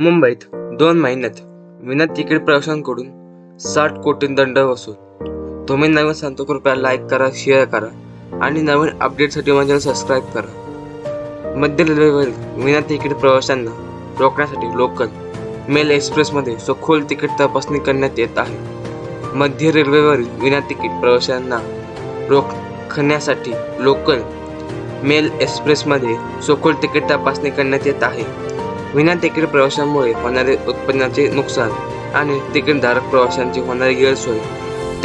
मुंबईत दोन महिन्यात विना तिकीट प्रवाशांकडून साठ कोटी दंड वसूल. तुम्ही नवीन सांगतो कृपया लाईक करा शेअर करा आणि नवीन अपडेटसाठी माझ्या सबस्क्राईब करा. मध्य रेल्वेवरील विना तिकीट प्रवाशांना रोखण्यासाठी लोकल मेल एक्सप्रेसमध्ये सखोल तिकीट तपासणी करण्यात येत आहे. मध्य रेल्वेवरील विना तिकीट प्रवाशांना रोखण्यासाठी लोकल मेल एक्सप्रेसमध्ये सखोल तिकीट तपासणी करण्यात येत आहे. विना तिकीट प्रवाशांमुळे होणारे उत्पन्नाचे नुकसान आणि तिकीटधारक प्रवाशांची होणारी गैरसोय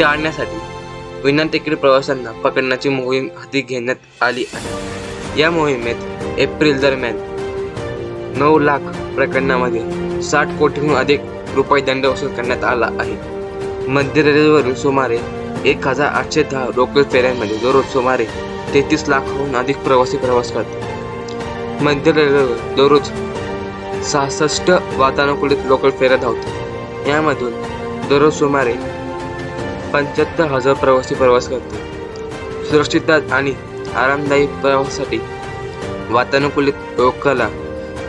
टाळण्यासाठी विना तिकीट प्रवाशांना पकडण्याची मोहीम हाती घेण्यात आली आहे. या मोहिमेत एप्रिल दरम्यान नऊ लाख प्रकरणामध्ये साठ कोटीहून अधिक रुपये दंड वसूल करण्यात आला आहे. मध्य रेल्वेवरून सुमारे एक हजार आठशे दहा लोकल फेऱ्यांमध्ये दररोज सुमारे तेहतीस लाखाहून अधिक प्रवासी प्रवास करतात. मध्य रेल्वेवर दररोज सहासष्ट वातानुकूलित लोकल फेऱ्या धावतात यामधून दररोज सुमारे पंच्याहत्तर हजार प्रवासी प्रवास करतात सुरक्षितता आणि आरामदायी प्रवासासाठी वातानुकूलित लोकला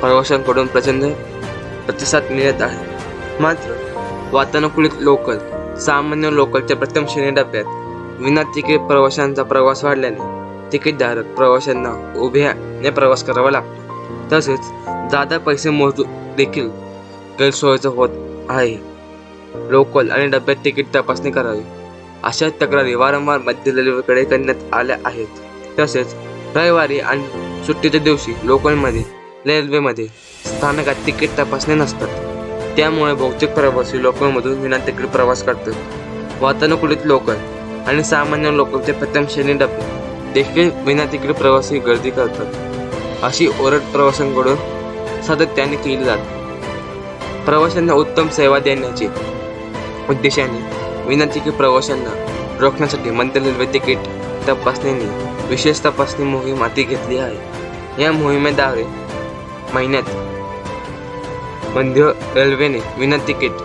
प्रवाशांकडून प्रचंड प्रतिसाद मिळत आहे. मात्र वातानुकूलित लोकल सामान्य लोकलच्या प्रथम श्रेणी डब्यात विना तिकीट प्रवाशांचा प्रवास वाढल्याने तिकीटधारक प्रवाशांना उभ्याने प्रवास करावा लागतो. तसेच जादा पैसे मोजू देखील गैरसोयीचं होत आहे. लोकल आणि डब्यात तिकीट तपासणी करावी अशा तक्रारी वारंवार मध्य रेल्वेकडे करण्यात आल्या आहेत. तसेच रविवारी आणि सुट्टीच्या दिवशी लोकलमध्ये रेल्वेमध्ये स्थानकात तिकीट तपासणी नसतात. त्यामुळे बहुतेक प्रवासी लोकलमधून विना तिकीट प्रवास करतात. वातानुकूलित लोकल आणि सामान्य लोकलचे प्रथम श्रेणी डबे देखील विना तिकीट प्रवासी गर्दी करतात. अशी ओरड प्रवाशांकडून सातत्याने केली जाते. प्रवाशांना उत्तम सेवा देण्याचे उद्देशाने विना तिकीट प्रवाशांना रोखण्यासाठी मध्य रेल्वे तिकीट तपासणीने विशेष तपासणी मोहीम हाती घेतली आहे. या मोहिमेद्वारे महिन्यात मध्य रेल्वेने विना तिकीट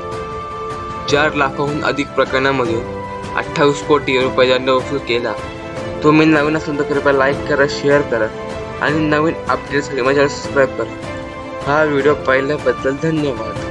चार लाखाहून अधिक प्रकरणामध्ये अठ्ठावीस कोटी रुपये दंड वसूल केला. तुम्ही नवीन असेल तर कृपया लाईक करा शेअर करा. आणि नवीन अपडेट्स माझ्याला सबस्क्राईब करा. हा व्हिडिओ पाहिल्याबद्दल धन्यवाद.